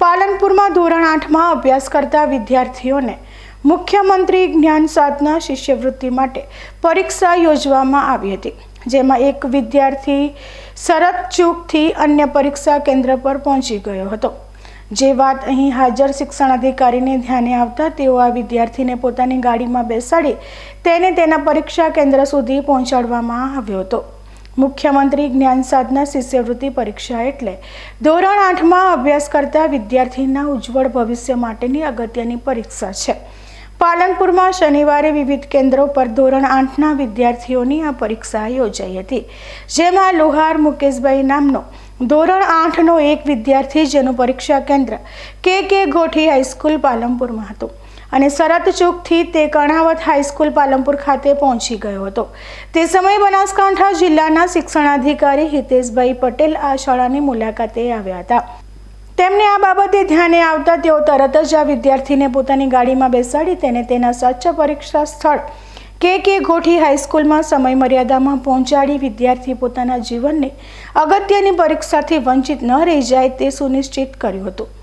પાલનપુરમાં ધોરણ આઠમાં અભ્યાસ કરતા વિદ્યાર્થીઓને મુખ્યમંત્રી જ્ઞાન સાધના શિષ્યવૃત્તિ માટે પરીક્ષા યોજવામાં આવી હતી, જેમાં એક વિદ્યાર્થી શરત ચૂકથી અન્ય પરીક્ષા કેન્દ્ર પર પહોંચી ગયો હતો. જે વાત અહીં હાજર શિક્ષણ અધિકારીને ધ્યાને આવતા તેઓ આ વિદ્યાર્થીને પોતાની ગાડીમાં બેસાડી તેને તેના પરીક્ષા કેન્દ્ર સુધી પહોંચાડવામાં આવ્યો હતો. મુખ્યમંત્રી જ્ઞાન સાધના શિષ્યવૃત્તિ પરીક્ષા એટલે ધોરણ આઠમાં અભ્યાસ કરતા વિદ્યાર્થીના ઉજ્જવળ ભવિષ્ય માટેની અગત્યની પરીક્ષા છે. પાલનપુરમાં શનિવારે વિવિધ કેન્દ્રો પર ધોરણ આઠના વિદ્યાર્થીઓની આ પરીક્ષા યોજાઈ હતી, જેમાં લોહાર મુકેશભાઈ નામનો ધોરણ આઠનો એક વિદ્યાર્થી જેનું પરીક્ષા કેન્દ્ર કે કે ગોઠી હાઈસ્કૂલ પાલનપુરમાં હતું. અને શરત ચૂકથી તે કર્ણાવત હાઈસ્કૂલ પાલનપુર ખાતે પહોંચી ગયો હતો. તે સમયે બનાસકાંઠા જિલ્લાના શિક્ષણાધિકારી હિતેશભાઈ પટેલ આ શાળાની મુલાકાતે આવ્યા હતા. તેમને આ બાબતે ધ્યાને આવતા તેઓ તરત જ આ વિદ્યાર્થીને પોતાની ગાડીમાં બેસાડી તેને તેના સ્વચ્છ પરીક્ષા સ્થળ કે કે ગોઠી હાઈસ્કૂલમાં સમય મર્યાદામાં પહોંચાડી વિદ્યાર્થી પોતાના જીવનને અગત્યની પરીક્ષાથી વંચિત ન રહી જાય તે સુનિશ્ચિત કર્યું હતું.